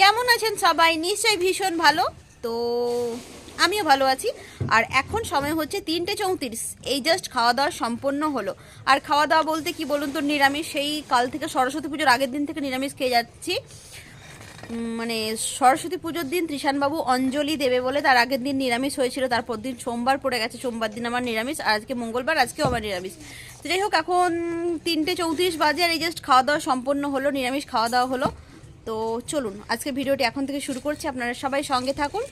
কেমন আছেন সবাই? নিশ্চয়ই ভীষণ ভালো। তো আমিও ভালো আছি। আর এখন সময় হচ্ছে তিনটে চৌত্রিশ। এই জাস্ট খাওয়া দাওয়া সম্পন্ন হলো। আর খাওয়া দাওয়া বলতে কি বলুন তো, নিরামিষ। সেই কাল থেকে সরস্বতী পুজোর আগের দিন থেকে নিরামিষ খেয়ে যাচ্ছি। মানে সরস্বতী পুজোর দিন ত্রিশানবাবু অঞ্জলি দেবে বলে তার আগের দিন নিরামিষ হয়েছিল। তারপর দিন সোমবার পড়ে গেছে। সোমবার দিন আমার নিরামিষ। আর আজকে মঙ্গলবার, আজকেও আমার নিরামিষ। তো যাই হোক, এখন তিনটে চৌত্রিশ বাজে আর এই জাস্ট খাওয়া দাওয়া সম্পন্ন হলো। নিরামিষ খাওয়া দাওয়া হলো। তো চলুন আজকে ভিডিওটি এখন থেকে শুরু করছি। আপনারা সবাই সঙ্গে থাকুন।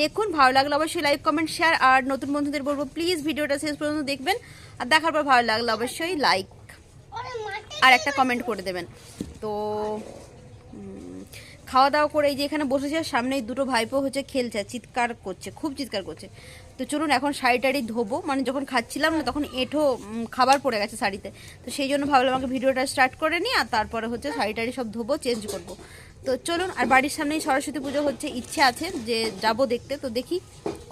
দেখুন, ভালো লাগলে অবশ্যই লাইক, কমেন্ট, শেয়ার, আর নতুন বন্ধুদের বলব, প্লিজ ভিডিওটা শেষ পর্যন্ত দেখবেন। আর দেখার পর ভালো লাগলে অবশ্যই লাইক আর একটা কমেন্ট করে দেবেন। তো খাওয়া দাওয়া করে এই যে এখানে বসেছে সামনেই দুটো ভাইপো হচ্ছে খেলছে চিৎকার করছে, খুব চিৎকার করছে। তো চলুন এখন শাড়ি টাড়ি ধোবো। মানে যখন খাচ্ছিলাম না তখন এঁঠো খাবার পড়ে গেছে শাড়িতে। তো সেই জন্য ভাবলাম আমাকে ভিডিওটা স্টার্ট করে নিই আর তারপরে হচ্ছে শাড়ি টাড়ি সব ধোবো, চেঞ্জ করব। তো চলুন, আর বাড়ির সামনেই সরস্বতী পুজো হচ্ছে, ইচ্ছে আছে যে যাব দেখতে। তো দেখি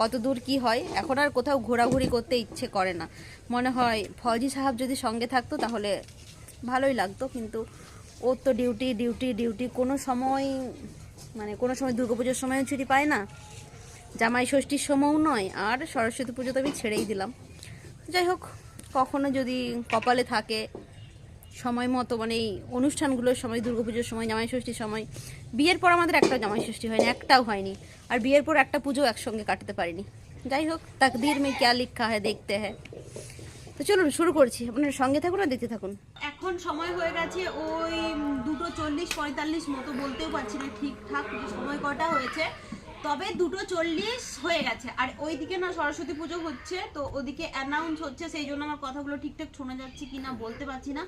কত দূর কি হয়। এখন আর কোথাও ঘোরাঘুরি করতে ইচ্ছে করে না। মনে হয় ফৌজি সাহাব যদি সঙ্গে থাকতো তাহলে ভালোই লাগতো, কিন্তু ওর তো ডিউটি ডিউটি ডিউটি। কোনো সময় মানে কোনো সময় দুর্গাপুজোর সময়ও ছুটি পায় না। জামাই ষষ্ঠীর সময়ও নয়, আর সরস্বতী পুজো তো আমি ছেড়েই দিলাম। যাই হোক, কখনো যদি কপালে থাকে সময় মতো মানে এই অনুষ্ঠানগুলোর সময় দুর্গাপুজোর সময়, জামাই ষষ্ঠীর সময়, বিয়ের পর আমাদের একটা জামাই ষষ্ঠী হয়নি, একটাও হয়নি। আর বিয়ের পর একটা পুজো একসঙ্গে কাটাতে পারিনি। যাই হোক তাকদির মে ক্যা লিখা হ্যায়, দেখতে হ্যায়। তো চলুন, শুরু করছি। আপনার সঙ্গে থাকুন দেখতে থাকুন। এখন সময় হয়ে গেছে ওই দুটো চল্লিশ পঁয়তাল্লিশ মতো, বলতেও পারছি না ঠিকঠাক সময় কটা হয়েছে। তবে দুটো চল্লিশ হয়ে গেছে। আর ওইদিকে না সরস্বতী পুজো হচ্ছে, তো ওদিকে অ্যানাউন্স হচ্ছে, সেই জন্য আমার কথাগুলো ঠিকঠাক শোনা যাচ্ছে কি না বলতে পারছি না।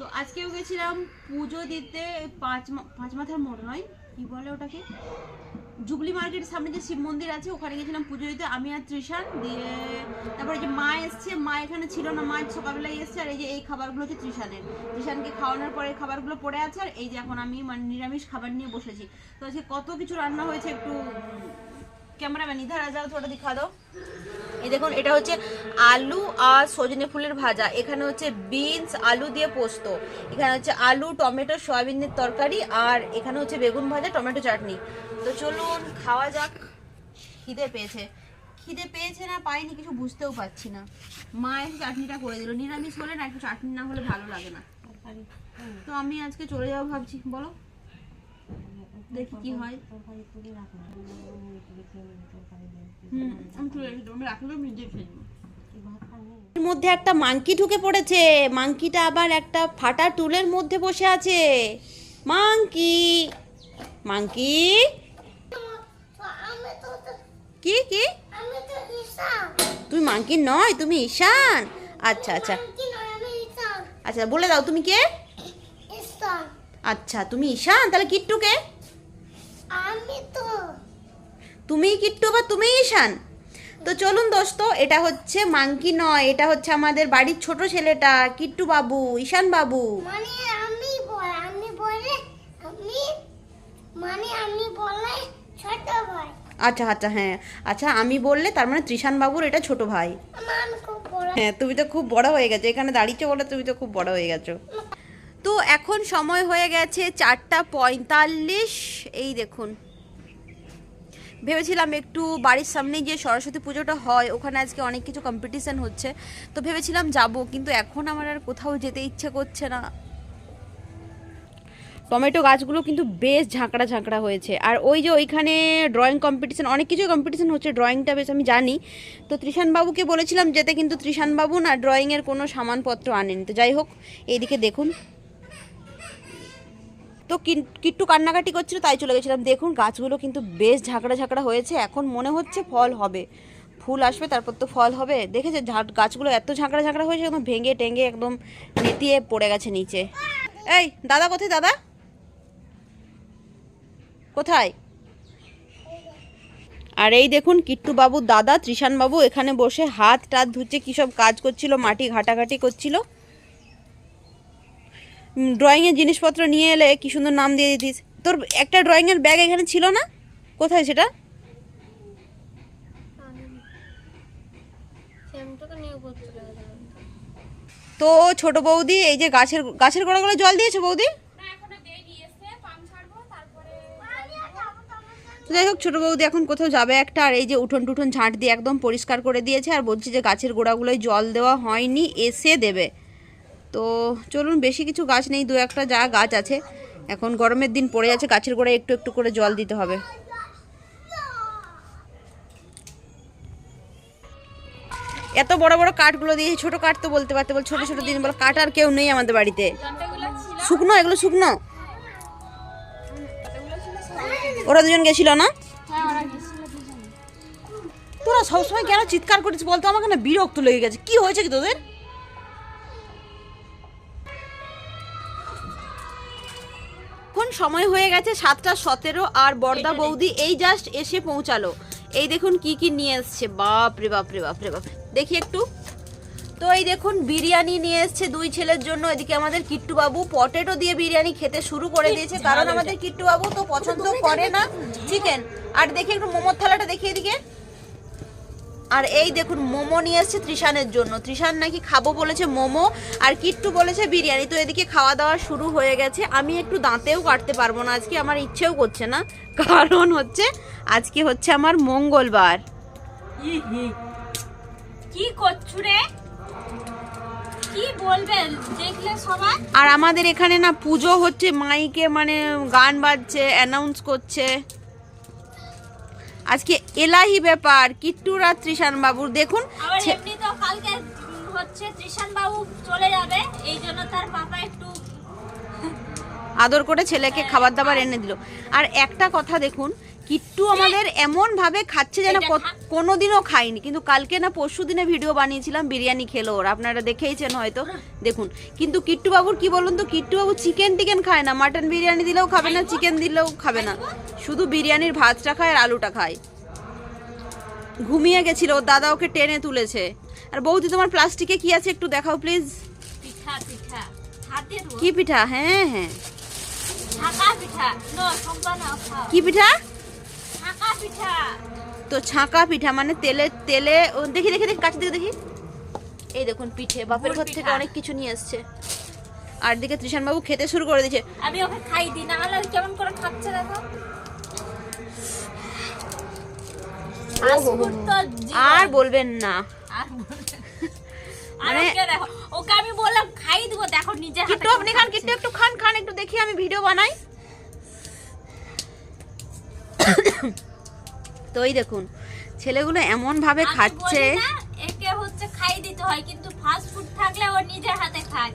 তো আজকেও গেছিলাম পুজো দিতে, পাঁচ পাঁচ মাথার মোড় নয়, কি বলে ওটাকে? জুবলি মার্কেটের সামনে যে শিব মন্দির আছে, ওখানে গেছিলাম পুজো দিতে, আমি আর ত্রিশান দিয়ে তারপরে যে মা এসছে, মা এখানে ছিল না, মা সকালবেলায় এসছে, আর এই যে এই খাবারগুলো হচ্ছে ত্রিশানের ত্রিশানকে খাওয়ানোর পরে খাবারগুলো পড়ে আছে, আর এই যে এখন আমি মানে নিরামিষ খাবার নিয়ে বসেছি। তো আজকে কত কিছু রান্না হয়েছে একটু ক্যামেরাম্যান ইধার আজাও থোড়া দিখা দাও এই দেখুন, এটা হচ্ছে আলু আর সজনে ফুলের ভাজা। এখানে হচ্ছে বিনস, আলু দিয়ে পোস্ত। এখানে হচ্ছে আলু, টমেটো, সয়াবিনের তরকারি আর এখানে হচ্ছে বেগুন ভাজা, টমেটো চাটনি। তো চলুন, খাওয়া যাক। খিদে পেয়েছে। খিদে পেয়েছে না, পাইনি, কিছু বুঝতেও পারছি না। মা এসে চাটনিটা করে দিল। নিরামিষ হলে না, একটু চাটনি না হলে ভালো লাগে না। তো আমি আজকে চলে যাব ভাবছি, বলো। দেখি কি হয়। এর মধ্যে একটা মাংকি ঢুকে পড়েছে। মাংকিটা আবার একটা ফাটা টুলের মধ্যে বসে আছে। Monkey monkey. কি কি? তুমি মাংকি নয় তুমি ঈশান। আচ্ছা আচ্ছা। আচ্ছা বলে দাও তুমি কে? আচ্ছা তুমি ঈশান? তাহলে কিট্টুকে? আমি তো। তুমি কিট্টু বা তুমিই ঈশান? তো চলুন দোস্ত এটা হচ্ছে মাংকি নয় এটা হচ্ছে আমাদের বাড়ির ছোট ছেলেটা কিট্টু বাবু ঈশান বাবু। মানে আমি বল আমি বলে আমি মানে আমি বলে ছোট ভাই। আচ্ছা আচ্ছা হ্যাঁ। আচ্ছা আমি বললে তার মানে ত্রিশান বাবুর এটা ছোট ভাই। হ্যাঁ তুমি তো খুব বড় হয়ে গেছো এখানে দাঁড়িয়েছো বলে তুমি তো খুব বড় হয়ে গেছো। তো এখন সময় হয়ে গেছে চারটা পঁয়তাল্লিশ। এই দেখুন। ভেবেছিলাম একটু বাড়ির সামনে যে সরস্বতী পুজোটা হয়, ওখানে আজকে অনেক কিছু কম্পিটিশান হচ্ছে, তো ভেবেছিলাম যাব, কিন্তু এখন আমার আর কোথাও যেতে ইচ্ছে করছে না। টমেটো গাছগুলো কিন্তু বেশ ঝাঁকড়া ঝাঁকড়া হয়েছে। আর ওই যে ওইখানে ড্রয়িং কম্পিটিশান অনেক কিছু কম্পিটিশান হচ্ছে ড্রয়িংটা বেশ আমি জানি। তো ত্রিশান বাবুকে বলেছিলাম যেতে, কিন্তু ত্রিশান বাবু না ড্রয়িংয়ের কোনো সামানপত্র আনেনি তো যাই হোক, এইদিকে দেখুন। তো কিট্টু কান্নাকাটি করছিল, তাই চলে গেছিলাম। দেখুন, গাছগুলো কিন্তু বেশ ঝাঁকড়া ঝাঁকড়া হয়েছে। এখন মনে হচ্ছে ফল হবে। ফুল আসবে, তারপর তো ফল হবে। দেখেছে গাছগুলো এত ঝাঁকড়া ঝাঁকড়া হয়েছে, একদম ভেঙে টেঙ্গে একদম নেতিয়ে পড়ে গেছে নিচে। এই, দাদা কোথায় দাদা? কোথায়? আর এই দেখুন, কিট্টু বাবু, দাদা ত্রিশান বাবু এখানে বসে হাত টাত ধুচ্ছে, কী সব কাজ করছিল, মাটি ঘাটাঘাটি করছিল। ড্রয়িংয়ের জিনিসপত্র নিয়ে এলে কি সুন্দর নাম দিয়ে দিতিস তোর একটা ড্রয়িংয়ের ব্যাগ এখানে ছিল না? কোথায় সেটা? তো ছোট বৌদি, এই যে গাছের গাছের গোড়াগুলো জল দিয়েছে বৌদি? যাই হোক, ছোটো বৌদি এখন কোথাও যাবে একটা, আর এই যে উঠোন টুঠোন ঝাঁট দিয়ে একদম পরিষ্কার করে দিয়েছে, আর বলছে যে গাছের গোড়াগুলোয় জল দেওয়া হয়নি, এসে দেবে। তো চলুন, বেশি কিছু গাছ নেই, দু একটা যা গাছ আছে। এখন গরমের দিন পড়ে যাচ্ছে গাছের গোড়ায় একটু একটু করে জল দিতে হবে। এত বড় বড় কাঠগুলো দিয়ে, ছোট কাঠ তো বলতে পারতে, বল ছোট ছোট দিন, বল কাঠ আর কেউ নেই আমাদের বাড়িতে। শুকনো, এগুলো শুকনো? ওরা দুজন গেছিল না? তোরা সবসময় কেন চিৎকার করিস বলতো? আমাকে না বিরক্ত লেগে গেছে। কি হয়েছে কি তোদের? সময় হয়ে গেছে সাতটা সতেরো আর বর্দা বৌদি এই জাস্ট এসে পৌঁছালো। এই দেখুন কি কি নিয়ে এসছে। বাপ রে বাপ রে বাপ রে বাপ দেখি একটু। তো এই দেখুন বিরিয়ানি নিয়ে এসছে দুই ছেলের জন্য। এদিকে আমাদের কিট্টু বাবু পটেটো দিয়ে বিরিয়ানি খেতে শুরু করে দিয়েছে। কারণ আমাদের কিট্টু বাবু তো পছন্দ করে না। চিকেন আর দেখি একটু মোমোর থালাটা দেখি এদিকে আর এই দেখুন মোমো নিয়ে এসছে ত্রিশানের জন্য। ত্রিশান নাকি খাব বলেছে মোমো আর কিট্টু বলেছে বিরিয়ানি। তো এদিকে খাওয়া দাওয়া শুরু হয়ে গেছে। আমি একটু দাঁতেও কাটতে পারব না আজকে আমার ইচ্ছেও করছে না। কারণ হচ্ছে আজকে হচ্ছে আমার মঙ্গলবার। কি করছু রে? কি বলবে? দেখলে আর আমাদের এখানে না পুজো হচ্ছে মাইকে মানে গান বাজছে অ্যানাউন্স করছে। আজকে এলাহি ব্যাপার কিট্টুরা ত্রিশান বাবুর। দেখুন এমনি তো কালকে হচ্ছে ত্রিশান বাবু চলে যাবে এই জন্য তার পাপা একটু আদর করে ছেলেকে খাবার দাবার এনে দিল। আর একটা কথা দেখুন কিট্টু আমাদের এমন ভাবে খাচ্ছে যেন কোনোদিনও খাইনি কিন্তু কালকে না পরশু দিনে ভিডিও বানিয়েছিলাম বিরিয়ানি খেলো ওরা। আপনারা দেখেইছেন হয়তো। দেখুন কিন্তু কিট্টু বাবুর কি বলুন তো? কিট্টু বাবু চিকেন টিকেন খায় না। মাটন বিরিয়ানি দিলেও খাবে না চিকেন দিলেও খাবে না। শুধু বিরিয়ানির ভাতটা খায় আর আলুটা খায়। ঘুমিয়ে গেছিল ওর দাদা ওকে টেনে তুলেছে। আর বৌদি তোমার প্লাস্টিকে কি আছে একটু দেখাও প্লিজ কি পিঠা? হ্যাঁ হ্যাঁ। কি পিঠা? পিঠা। তো ছাঁকা পিঠা মানে তেলে তেলে ও, দেখি দেখি দেখি কাছে দিকে দেখি। এই দেখুন পিঠে বাপের ঘর থেকে অনেক কিছু নিয়ে এসছে। আর দিকে ত্রিশান বাবু খেতে শুরু করে দিয়েছে। আমি ওকে খাই দিই না হলে কেমন করে খাচ্ছে দেখো। আর বলবেন না। মানে- ওকে দেখো ওকে আমি বললাম খাই দিব দেখো নিজে কিট্টু আপনি খান কিট্টু একটু খান খান একটু দেখি আমি ভিডিও বানাই। তো এই দেখুন ছেলেগুলো এমন ভাবে খাচ্ছে। একে হচ্ছে খাই দিতে হয় কিন্তু ফাস্ট ফুড থাকলে ও নিজের হাতে খায়।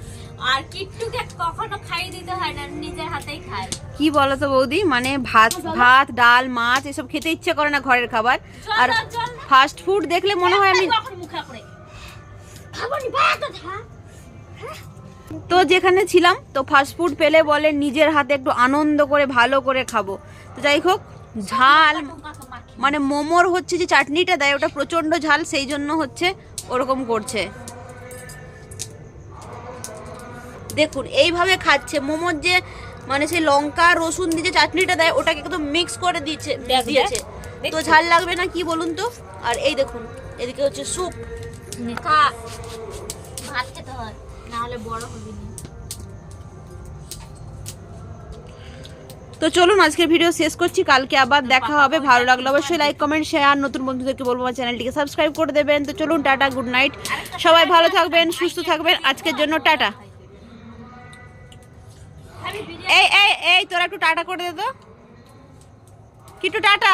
আর কিট্টুকে কখনো খাই দিতে হয় না নিজের হাতেই খায়। কি বলো তো বৌদি? মানে ভাত ভাত ডাল মাছ এসব খেতে ইচ্ছে করে না ঘরের খাবার। আর ফাস্ট ফুড দেখলে মনে হয় আমি তো তো যেখানে ছিলাম তো ফাস্ট ফুড পেলে বলে নিজের হাতে একটু আনন্দ করে ভালো করে খাব। তো যাই হোক ঝাল মানে মোমোর হচ্ছে যে চাটনিটা দেয় ওটা প্রচণ্ড ঝাল সেই জন্য হচ্ছে ওরকম করছে। দেখুন এইভাবে খাচ্ছে। মোমোর যে মানে সেই লঙ্কা রসুন দিয়ে যে চাটনিটা দেয় ওটাকে একদম মিক্স করে দিচ্ছে দিয়েছে। তো ঝাল লাগবে না কি বলুন তো? আর এই দেখুন এদিকে হচ্ছে স্যুপ খা ভাত খেতে হয় না হলে বড় হবি না। তো চলুন, আজকের ভিডিও শেষ করছি। কালকে আবার দেখা হবে। ভালো লাগল অবশ্যই লাইক কমেন্ট শেয়ার নতুন বন্ধুদেরকে বলব আমার চ্যানেলটিকে সাবস্ক্রাইব করে দেবেন। তো চলুন, টাটা গুড নাইট সবাই ভালো থাকবেন, সুস্থ থাকবেন। আজকের জন্য টাটা। এই এই এই, তোরা একটু টাটা করে দে তো। কিটু টাটা।